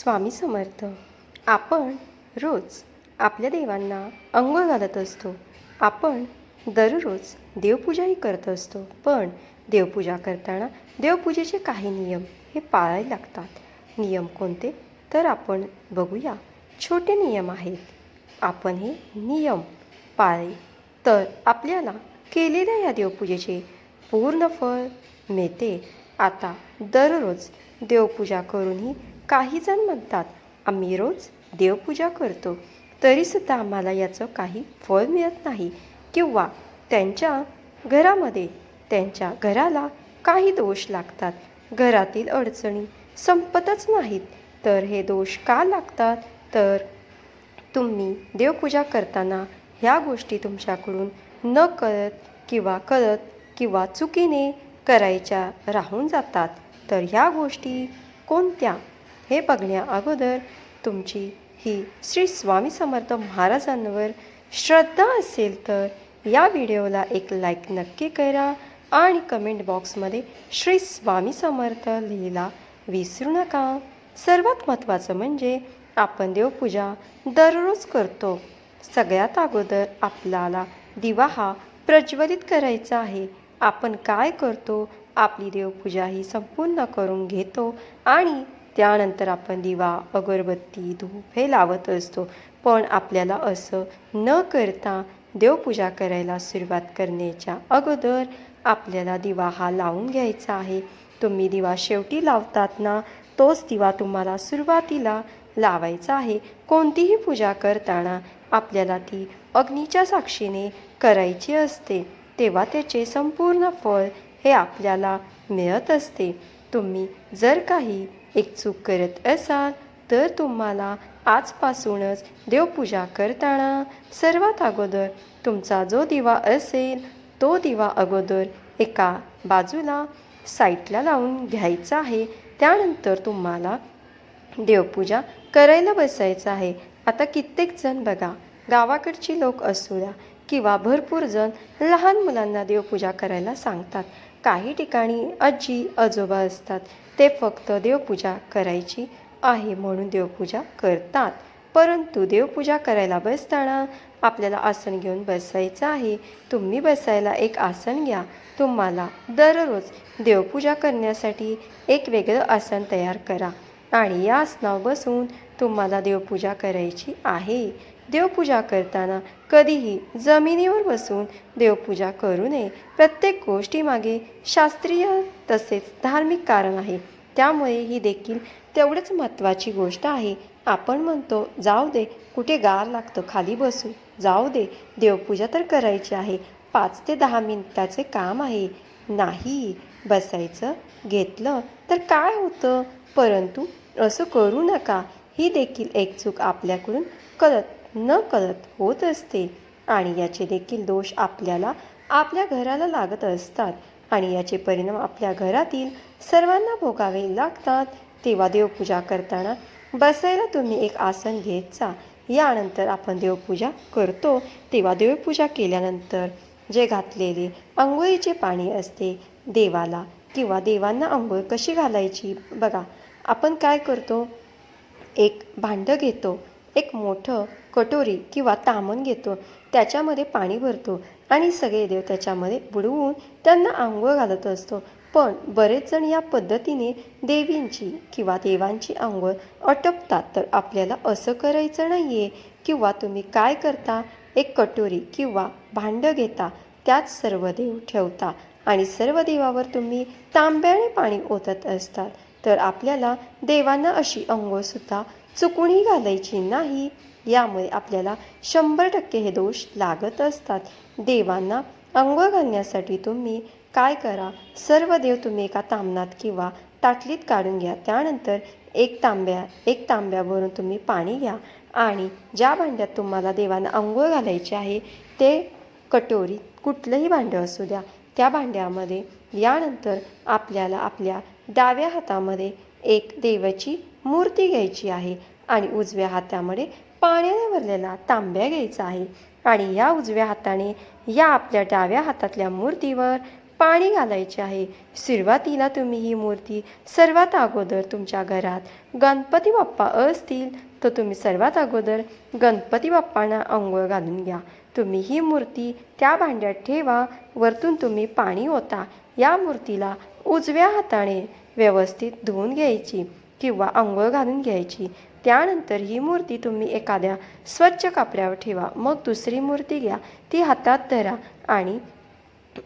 स्वामी समर्थ. आपण रोज आपल्या देवांना अंघोळ घालत असतो. आपण दररोज देवपूजाही करत असतो. पण देवपूजा करताना देवपूजेचे काही नियम हे पाळायला लागतात. नियम कोणते? तर आपण बघूया. छोटे नियम आहेत. आपण हे नियम पाळले तर आपल्याला केलेल्या या देवपूजेचे पूर्ण फळ मिळते. आता दररोज देवपूजा करूनही काही जण म्हणतात आम्ही रोज देवपूजा करतो. तरीसुद्धा आम्हाला याचं काही फळ मिळत नाही किंवा त्यांच्या घरामध्ये त्यांच्या घराला काही दोष लागतात. घरातील अडचणी संपतच नाहीत. तर हे दोष का लागतात? तर तुम्ही देवपूजा करताना ह्या गोष्टी तुमच्याकडून न कळत किंवा कळत किंवा चुकीने करायच्या राहून जातात. तर ह्या गोष्टी कोणत्या हे बघण्या अगोदर तुमची ही श्री स्वामी समर्थ महाराजांवर श्रद्धा असेल तर या व्हिडिओला एक लाईक नक्की करा आणि कमेंट बॉक्समध्ये श्री स्वामी समर्थ लिहिला विसरू नका. सर्वात महत्त्वाचं म्हणजे आपण देवपूजा दररोज करतो. सगळ्यात अगोदर आपल्याला दिवा हा प्रज्वलित करायचा आहे. आपण काय करतो? आपली देवपूजा ही संपूर्ण करून घेतो आणि त्यानंतर आपण दिवा अगरबत्ती धूप हे लावत असतो. पण आपल्याला असं न करता देवपूजा करायला सुरुवात करण्याच्या अगोदर आपल्याला दिवा हा लावून घ्यायचा आहे. तुम्ही दिवा शेवटी लावतात ना तोच दिवा तुम्हाला सुरुवातीला लावायचा आहे. कोणतीही पूजा करताना आपल्याला ती अग्नीच्या साक्षीने करायची असते. तेव्हा त्याचे संपूर्ण फळ हे आपल्याला मिळत असते. तुम्ही जर काही एक चूक करत असाल तर तुम्हाला आजपासूनच देवपूजा करताना सर्वात अगोदर तुमचा जो दिवा असेल तो दिवा अगोदर एका बाजूला साईटला लावून घ्यायचा आहे. त्यानंतर तुम्हाला देवपूजा करायला बसायचं आहे. आता कित्येक जण बघा गावाकडची लोक असू द्या किंवा भरपूर जण लहान मुलांना देवपूजा करायला सांगतात. काही ठिकाणी आजी आजोबा असतात. ते फक्त देवपूजा करायची आहे म्हणून देवपूजा करतात. परंतु देवपूजा करायला बसताना आपल्याला आसन घेऊन बसायचं आहे. तुम्ही बसायला एक आसन घ्या. तुम्हाला दररोज देवपूजा करण्यासाठी एक वेगळं आसन तयार करा. आणि या आसनावर बसून तुम्हाला देवपूजा करायची आहे. देवपूजा करताना कधीही जमिनीवर बसून देवपूजा करू नये. प्रत्येक गोष्टीमागे शास्त्रीय तसेच धार्मिक कारण आहे. त्यामुळे ही देखील तेवढंच महत्त्वाची गोष्ट आहे. आपण म्हणतो जाऊ दे कुठे गार लागतं खाली बसू. जाऊ दे देवपूजा तर करायची आहे. पाच ते दहा मिनिटाचे काम आहे. नाही बसायचं घेतलं तर काय होतं? परंतु असं करू नका. ही देखील एक चूक आपल्याकडून कळत न कळत होत असते. आणि याचे देखील दोष आपल्याला आपल्या घराला लागत असतात. आणि याचे परिणाम आपल्या घरातील सर्वांना भोगावे लागतात. तेव्हा देवपूजा करताना बसायला तुम्ही एक आसन घेत जा यानंतर आपण देवपूजा करतो. तेव्हा देवपूजा केल्यानंतर जे घातलेले आंघोळीचे पाणी असते देवाला किंवा देवांना आंघोळ कशी घालायची? बघा आपण काय करतो? एक भांडं घेतो. एक मोठं कटोरी किंवा तामण घेतो. त्याच्यामध्ये पाणी भरतो आणि सगळे देव त्याच्यामध्ये बुडवून त्यांना आंघोळ घालत असतो. पण बरेच जण या पद्धतीने देवींची किंवा देवांची आंघोळ अटपतात. तर आपल्याला असं करायचं नाही आहे किंवा तुम्ही काय करता? एक कटोरी किंवा भांडं घेता. त्यात सर्व देव ठेवता आणि सर्व देवावर तुम्ही तांब्याने पाणी ओतत असतात. तर आपल्याला देवांना अशी अंघोळसुद्धा चुकूनही घालायची नाही. यामुळे आपल्याला शंभर टक्के हे दोष लागत असतात. देवांना अंघोळ घालण्यासाठी तुम्ही काय करा? सर्व देव तुम्ही एका तांबणात किंवा ताटलीत काढून घ्या. त्यानंतर एक तांब्या एक तांब्यावरून तुम्ही पाणी घ्या आणि ज्या भांड्यात तुम्हाला देवांना अंघोळ घालायचे आहे ते कटोरी कुठलंही भांडं असू द्या. त्या भांड्यामध्ये यानंतर आपल्याला आपल्या डाव्या हातामध्ये एक देवाची मूर्ती घ्यायची आहे आणि उजव्या हातामध्ये पाण्याने भरलेला तांब्या घ्यायचा आहे आणि या उजव्या हाताने या आपल्या डाव्या हातातल्या मूर्तीवर पाणी घालायचे आहे. सुरुवातीला तुम्ही ही मूर्ती सर्वात अगोदर तुमच्या घरात गणपती बाप्पा असतील तर तुम्ही सर्वात अगोदर गणपती बाप्पांना आंघोळ घालून घ्या. तुम्ही ही मूर्ती त्या भांड्यात ठेवा वरतून तुम्ही पाणी ओता. या मूर्तीला उजव्या हाताने व्यवस्थित धुवून घ्यायची किंवा आंघोळ घालून घ्यायची. त्यानंतर ही मूर्ती तुम्ही एखाद्या स्वच्छ कपड्यावर ठेवा. मग दुसरी मूर्ती घ्या. ती हातात धरा आणि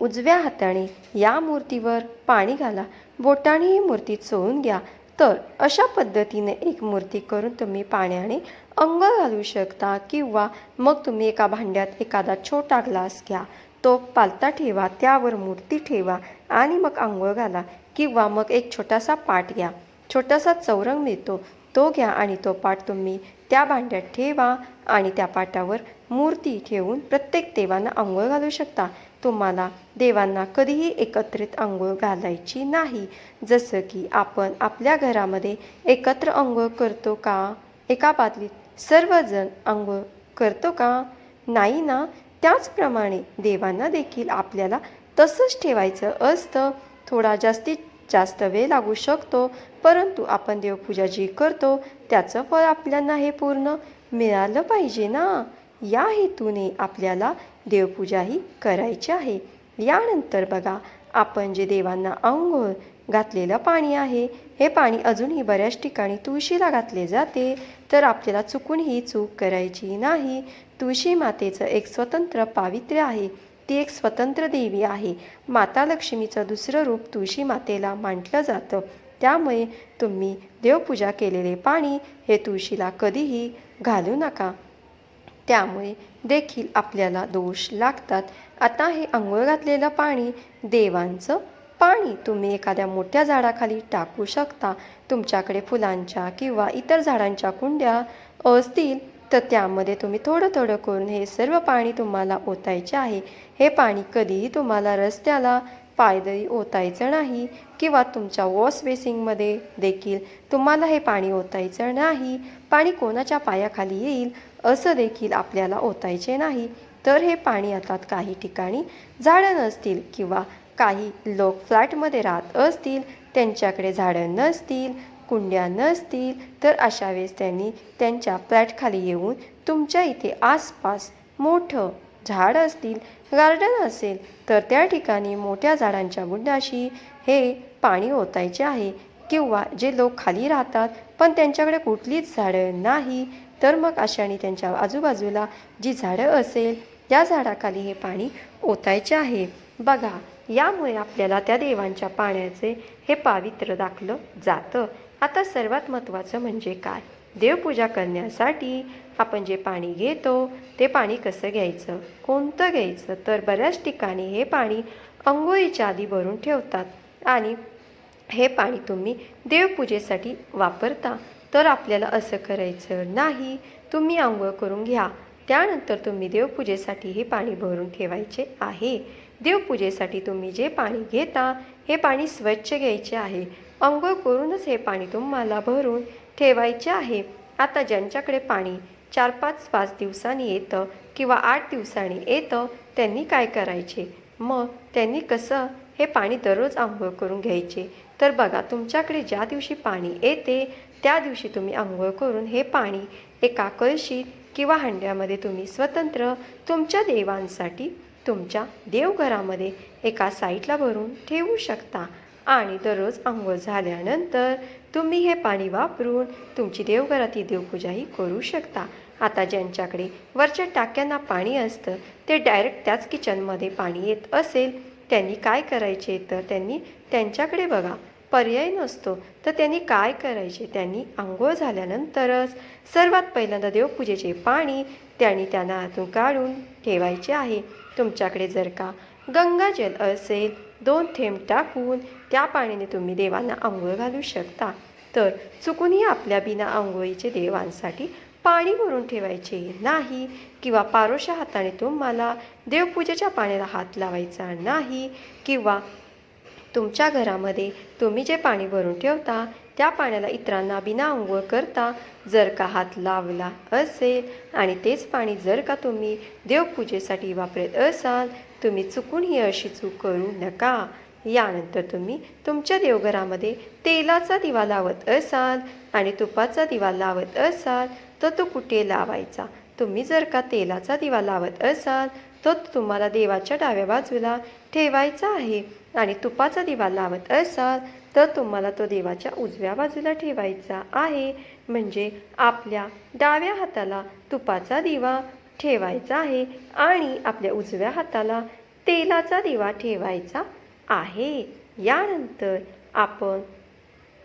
उजव्या हाताने या मूर्तीवर पाणी घाला. बोटाने ही मूर्ती चोळून घ्या. तर अशा पद्धतीने एक मूर्ती करून तुम्ही पाण्याने अंग घालू शकता किंवा मग तुम्ही एका भांड्यात एखादा छोटा ग्लास घ्या. तो पालता ठेवा त्यावर मूर्ती ठेवा आणि मग आंघोळ घाला किंवा मग एक छोटासा पाट घ्या. छोटासा चौरंग मिळतो तो घ्या आणि तो पाट तुम्ही त्या भांड्यात ठेवा आणि त्या पाटावर मूर्ती ठेवून प्रत्येक देवांना आंघोळ घालू शकता. तुम्हाला देवांना कधीही एकत्रित आंघोळ घालायची नाही. जसं की आपण आपल्या घरामध्ये एकत्र आंघोळ करतो का? एका बादलीत सर्वजण आंघोळ करतो का? नाही ना? त्याचप्रमाणे देवांना देखील आपल्याला तसंच ठेवायचं असतं. थोडा जास्तीत जास्त वेळ लागू शकतो परंतु आपण देवपूजा जी करतो त्याचं फळ आपल्याला हे पूर्ण मिळालं पाहिजे ना? या हेतूने आपल्याला देवपूजाही करायची आहे. यानंतर बघा आपण जे देवांना आंघोळ घातलेलं पाणी आहे हे पाणी अजूनही बऱ्याच ठिकाणी तुळशीला घातले जाते तर आपल्याला चुकून ही चूक करायची नाही. तुळशी मातेचं एक स्वतंत्र पावित्र्य आहे. ती एक स्वतंत्र देवी आहे. माता लक्ष्मीचं दुसरं रूप तुळशी मातेला मांडलं जातं. त्यामुळे तुम्ही देवपूजा केलेले पाणी हे तुळशीला कधीही घालू नका. त्यामुळे देखील आपल्याला दोष लागतात. आता हे आंघोळ घातलेलं पाणी देवांचं पाणी. तुम्ही एखाद्या मोठ्या झाडाखाली टाकू शकता. तुमच्याकडे फुलांच्या किंवा इतर झाडांच्या कुंड्या असतील. तर त्यामध्ये तुम्ही थोडं थोडं करून हे सर्व पाणी तुम्हाला ओतायचे आहे. हे पाणी कधीही तुम्हाला रस्त्याला पायदळी ओतायचं नाही किंवा तुमच्या वॉश बेसिंगमध्ये देखील तुम्हाला हे पाणी ओतायचं नाही. पाणी कोणाच्या पायाखाली येईल असं देखील आपल्याला ओतायचे नाही. तर हे पाणी आता काही ठिकाणी झाडं नसतील किंवा काही लोक फ्लॅटमध्ये राहत असतील त्यांच्याकडे झाडं नसतील कुंड्या नसतील तर अशा वेळेस त्यांनी त्यांच्या फ्लॅटखाली येऊन तुमच्या इथे आसपास मोठं झाड असतील गार्डन असेल तर त्या ठिकाणी मोठ्या झाडांच्या बुंडाशी हे पाणी ओतायचे आहे किंवा जे लोक खाली राहतात पण त्यांच्याकडे कुठलीच झाडं नाही तर मग अशाने त्यांच्या आजूबाजूला जी झाडं असेल त्या झाडाखाली हे पाणी ओतायचे आहे. बघा यामुळे आपल्याला त्या देवांच्या पाण्याचे हे पावित्र्य दाखलं जातं. आता सर्वात महत्त्वाचं म्हणजे काय? देवपूजा करण्यासाठी आपण जे पाणी घेतो ते पाणी कसं घ्यायचं? कोणतं घ्यायचं? तर बऱ्याच ठिकाणी हे पाणी अंघोळीच्या आधी भरून ठेवतात आणि हे पाणी तुम्ही देवपूजेसाठी वापरता. तर आपल्याला असं करायचं नाही. तुम्ही आंघोळ करून घ्या. त्यानंतर तुम्ही देवपूजेसाठी हे पाणी भरून ठेवायचे आहे. देवपूजेसाठी तुम्ही जे पाणी घेता हे पाणी स्वच्छ घ्यायचे आहे. अंघोळ करूनच हे पाणी तुम्हाला भरून ठेवायचे आहे. आता ज्यांच्याकडे पाणी चार पाच पाच दिवसांनी येतं किंवा आठ दिवसांनी येतं त्यांनी काय करायचे? मग त्यांनी कसं हे पाणी दररोज आंघोळ करून घ्यायचे? तर बघा तुमच्याकडे ज्या दिवशी पाणी येते त्या दिवशी तुम्ही आंघोळ करून हे पाणी एका कळशीत किंवा हंड्यामध्ये तुम्ही स्वतंत्र तुमच्या देवांसाठी तुमच्या देवघरामध्ये एका साईटला भरून ठेवू शकता. आणि दररोज आंघोळ झाल्यानंतर तुम्ही हे पाणी वापरून तुमची देवघरातील देवपूजाही करू शकता. आता ज्यांच्याकडे वरच्या टाक्यांना पाणी असतं ते डायरेक्ट त्याच किचनमध्ये पाणी येत असेल त्यांनी काय करायचे तर त्यांनी त्यांच्याकडे बघा. पर्याय नसतो तर त्यांनी काय करायचे? त्यांनी आंघोळ झाल्यानंतरच सर्वात पहिल्यांदा देवपूजेचे पाणी त्यांनी त्यांना हातून काढून ठेवायचे आहे. तुमच्याकडे जर का गंगाजल असेल दोन थेंब टाकून त्या पाण्याने तुम्ही देवांना आंघोळ घालू शकता. तर चुकूनही आपल्या बिना आंघोळीचे देवांसाठी पाणी भरून ठेवायचे नाही किंवा पारोशा हाताने तुम्हाला देवपूजेच्या पाण्याला हात लावायचा नाही किंवा तुमच्या घरामध्ये तुम्ही जे पाणी भरून ठेवता त्या पाण्याला इतरांना बिना आंघोळ करता जर का हात लावला असेल आणि तेच पाणी जर का तुम्ही देवपूजेसाठी वापरत असाल तुम्ही चुकून ही अशी चूक करू नका. यानंतर तुम्ही तुमच्या देवघरामध्ये तेलाचा दिवा लावत असाल आणि तुपाचा दिवा लावत असाल तर तो कुठे लावायचा? तुम्ही जर का तेलाचा दिवा लावत असाल तो तुम्हाला देवाच्या डाव्या बाजूला ठेवायचा आहे. आणि तुपाचा दिवा लावत असाल तर तुम्हाला तो देवाच्या उजव्या बाजूला ठेवायचा आहे. म्हणजे आपल्या डाव्या हाताला तुपाचा दिवा ठेवायचा आहे आणि आपल्या उजव्या हाताला तेलाचा दिवा ठेवायचा आहे. यानंतर आपण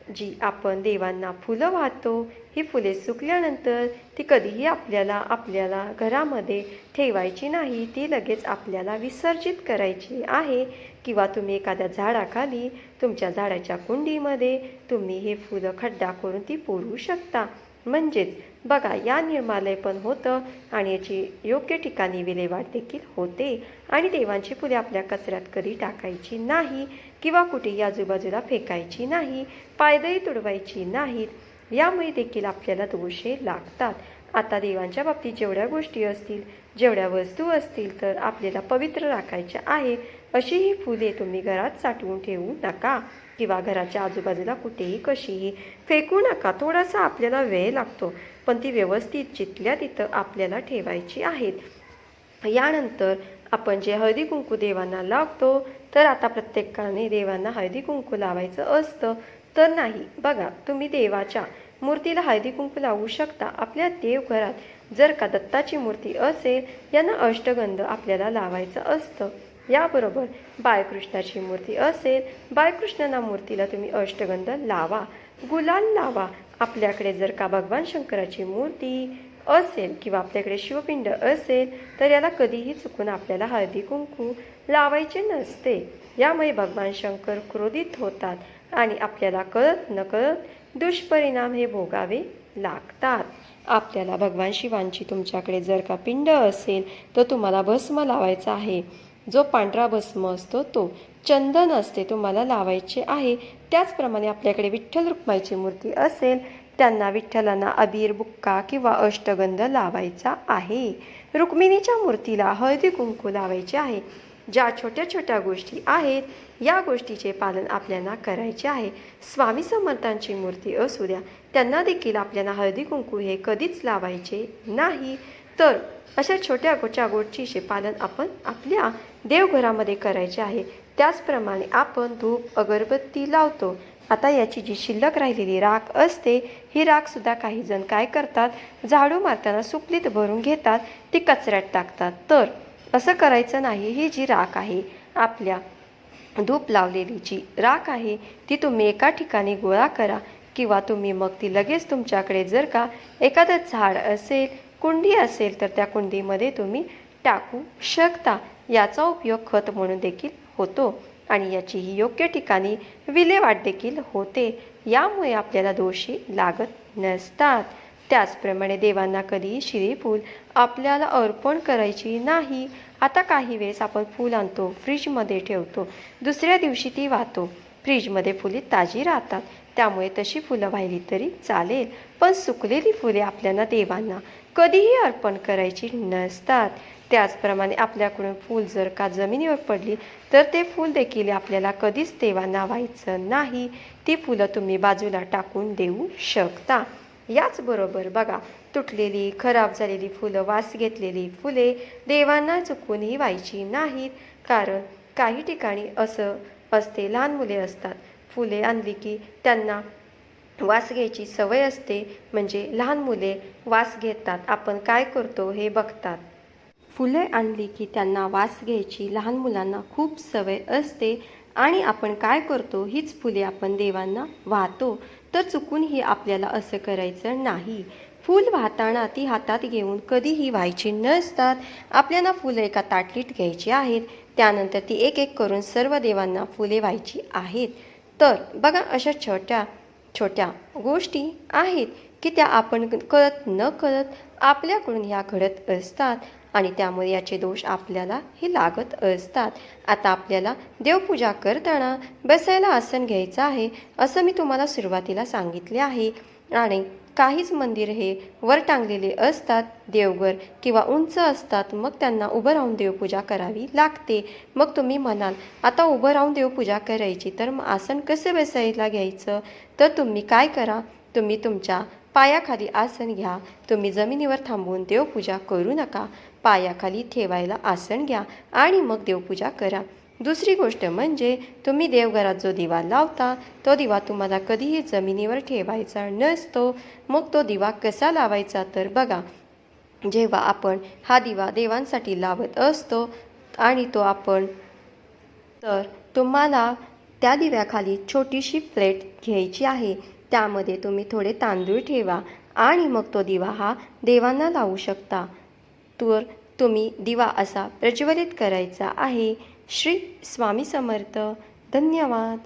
जी आपण देवांना फुलं वाहतो ही फुले सुकल्यानंतर ती कधीही आपल्याला आपल्याला घरामध्ये ठेवायची नाही ती लगेच आपल्याला विसर्जित करायची आहे. किंवा तुम्ही एखाद्या झाडाखाली तुमच्या झाडाच्या कुंडीमध्ये तुम्ही हे फुलं खड्डा करून ती पोरू शकता. म्हणजेच बघा या निर्मालय पण होतं आणि याची योग्य ठिकाणी विल्हेवाट देखील होते. आणि देवांची फुले आपल्या कचऱ्यात कधी टाकायची नाही. किंवा कुठेही आजूबाजूला फेकायची नाही पायदळी तुडवायची नाहीत. यामुळे देखील आपल्याला दोषे लागतात. आता देवांच्या बाबतीत जेवढ्या गोष्टी असतील जेवढ्या वस्तू असतील तर आपल्याला पवित्र राखायच्या आहे. अशी ही फुले तुम्ही घरात साठवून ठेवू नका किंवा घराच्या आजूबाजूला कुठेही कशीही फेकू नका. थोडासा आपल्याला वेळ लागतो पण ती व्यवस्थित जिथल्या तिथं आपल्याला ठेवायची आहेत. यानंतर आपण जे हळदी कुंकू देवांना लावतो तर आता प्रत्येकाने देवांना हळदी कुंकू लावायचं असतं. तर नाही बघा तुम्ही देवाच्या मूर्तीला हळदी कुंकू लावू शकता आपल्या देवघरात. जर का दत्ताची मूर्ती असेल यांना अष्टगंध आपल्याला लावायचं असतं. याबरोबर बाळकृष्णाची मूर्ती असेल बाळकृष्णांना मूर्तीला तुम्ही अष्टगंध लावा गुलाल लावा आपल्याकडे जर का भगवान शंकराची मूर्ती असेल किंवा आपल्याकडे शिवपिंड असेल तर याला कधीही चुकून आपल्याला हळदी कुंकू लावायचे नसते. यामुळे भगवान शंकर क्रोधित होतात आणि आपल्याला कळत नकळत दुष्परिणाम हे भोगावे लागतात. आपल्याला भगवान शिवांची तुमच्याकडे जर का पिंड असेल तर तुम्हाला भस्म लावायचा आहे. जो पांढरा भस्म असतो तो चंदन असते तुम्हाला लावायचे आहे. त्याचप्रमाणे आपल्याकडे विठ्ठल रुक्माईची मूर्ती असेल त्यांना विठ्ठलांना अबीर बुक्का किंवा अष्टगंध लावायचा आहे. रुक्मिणीच्या मूर्तीला हळदी कुंकू लावायचे आहे. ज्या छोट्या छोट्या गोष्टी आहेत या गोष्टीचे पालन आपल्याला करायचे आहे. स्वामी समर्थांची मूर्ती असू द्या त्यांना देखील आपल्याला हळदी कुंकू हे कधीच लावायचे नाही. तर अशा छोट्या गोच्या गोष्टीचे पालन आपण आपल्या देवघरामध्ये करायचे आहे. त्याचप्रमाणे आपण धूप अगरबत्ती लावतो. आता याची जी शिल्लक राहिलेली राख असते ही राखसुद्धा काही जण काय करतात? झाडू मारताना सुकलीत भरून घेतात ती कचऱ्यात टाकतात. तर असं करायचं नाही ही जी राख आहे आपल्या धूप लावलेली जी राख आहे ती तुम्ही एका ठिकाणी गोळा करा किंवा तुम्ही मग ती लगेच तुमच्याकडे जर का एखादं झाड असेल कुंडी असेल तर त्या कुंडीमध्ये तुम्ही टाकू शकता. याचा उपयोग खत म्हणून देखील होतो आणि याचीही योग्य ठिकाणी विल्हेवाट देखील होते. यामुळे आपल्याला दोषी लागत नसतात. त्याचप्रमाणे देवांना कधीही शिरी फूल आपल्याला अर्पण करायची नाही. आता काही वेळेस आपण फूल आणतो फ्रीजमध्ये ठेवतो दुसऱ्या दिवशी ती वाहतो. फ्रीजमध्ये फुले ताजी राहतात. त्यामुळे तशी फुलं वाहिली तरी चालेल. पण सुकलेली फुले आपल्याला देवांना कधीही अर्पण करायची नसतात. त्याचप्रमाणे आपल्याकडून फूल जर का जमिनीवर पडली तर ते फूल देखील आपल्याला कधीच देवांना व्हायचं नाही. ती फुलं तुम्ही बाजूला टाकून देऊ शकता. याचबरोबर बघा तुटलेली खराब झालेली फुलं वास घेतलेली फुले देवांना चुकूनही व्हायची नाहीत. कारण काही ठिकाणी असं असते लहान मुले असतात. फुले आणली की त्यांना वास घ्यायची सवय असते म्हणजे लहान मुले वास घेतात. आपण काय करतो हे बघतात. फुले आणली की त्यांना वास घ्यायची लहान मुलांना खूप सवय असते. आणि आपण काय करतो? हीच फुले आपण देवांना वाहतो. तर चुकूनही आपल्याला असं करायचं नाही. फूल वाहताना ती हातात घेऊन कधीही व्हायची नसतात. आपल्याला फुलं एका ताटलीत घ्यायची आहेत. त्यानंतर ती एक एक करून सर्व देवांना फुले व्हायची आहेत. तर बघा अशा छोट्या छोट्या गोष्टी आहेत की त्या आपण कळत न कळत आपल्याकडून ह्या घडत असतात. आणि त्यामुळे याचे दोष आपल्याला हे लागत असतात. आता आपल्याला देवपूजा करताना बसायला आसन घ्यायचं आहे असं मी तुम्हाला सुरुवातीला सांगितले आहे. आणि काहीच मंदिर हे वर टांगलेले असतात देवघर किंवा उंच असतात मग त्यांना उभं राहून देवपूजा करावी लागते. मग तुम्ही म्हणाल आता उभं राहून देवपूजा करायची तर मग आसन कसं बसायला घ्यायचं? तर तुम्ही काय करा तुम्ही तुमच्या पायाखाली आसन घ्या. तुम्ही जमिनीवर थांबून देवपूजा करू नका. पायाखाली ठेवायला आसन घ्या आणि मग देवपूजा करा. दुसरी गोष्ट म्हणजे तुम्ही देवघरात जो दिवा लावता तो दिवा तुम्हाला कधीही जमिनीवर ठेवायचा नसतो. मग तो दिवा कसा लावायचा तर बघा जेव्हा आपण हा दिवा देवांसाठी लावत असतो आणि तो आपण तर तुम्हाला त्या दिव्याखाली छोटीशी प्लेट घ्यायची आहे. त्यामध्ये तुम्ही थोडे तांदूळ ठेवा आणि मग तो दिवा हा देवांना लावू शकता. तूर तुम्ही दिवा असा प्रज्वलित करायचा आहे. श्री स्वामी समर्थ. धन्यवाद.